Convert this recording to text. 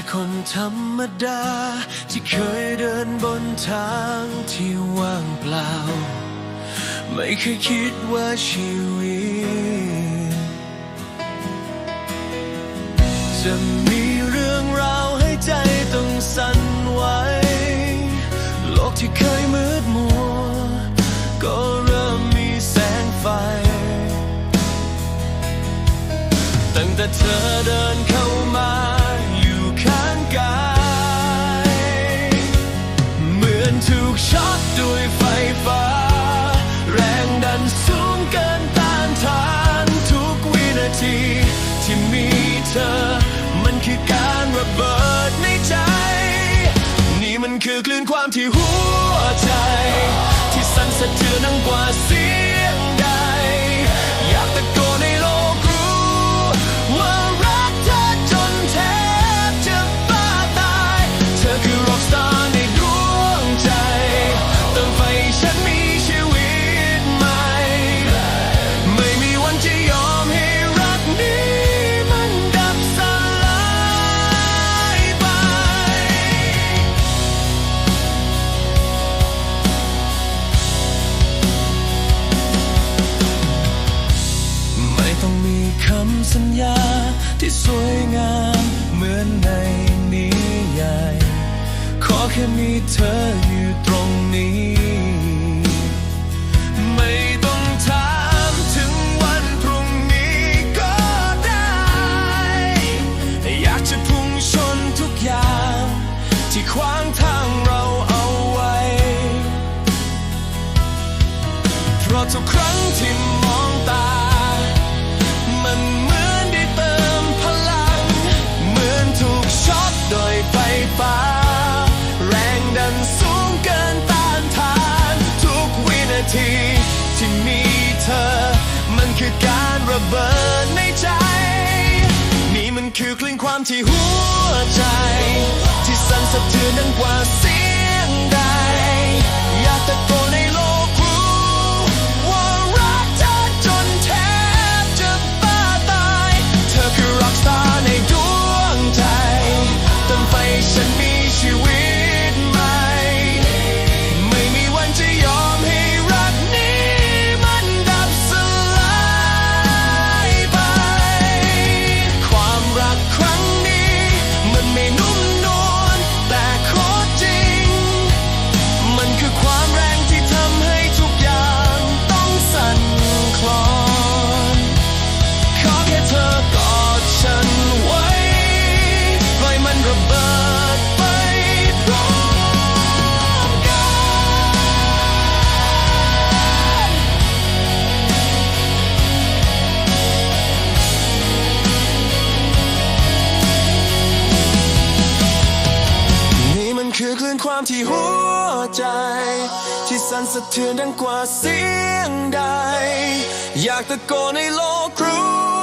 ค่คนธรรมดา ที่เคยเดินบนทางที่ว่างเปล่า ไม่เคยคิดว่าชีวิต จะมีเรื่องราวให้ใจต้องสั่นไหวโลกที่เคยมืดมัว ก็เริ่มมีแสงไฟ ตั้งแต่เธอเดินเข้ามา คือการระเบิดในใจ นี่มันคือคลื่นความที่หัว คำสัญญาที่สวยงามเหมือนในนิยายขอแค่มีเธออยู่ตรงนี้ ไม่ต้องถามถึงวันพรุ่งนี้ก็ได้ อยากจะพุ่งชนทุกอย่าง ที่ขวางทางเราเอาไว้ เพราะทุกครั้งที่ ทีที่มีเธอ มันคือการระเบิดในใจ นี่มันคือคลื่นความที่หัวใจ ที่สั่นสะเทือนดังกว่า ความที่หัวใจ ที่สั่นสะเทือนดังกว่าเสียงใด อยากตะโกนให้โลกรู้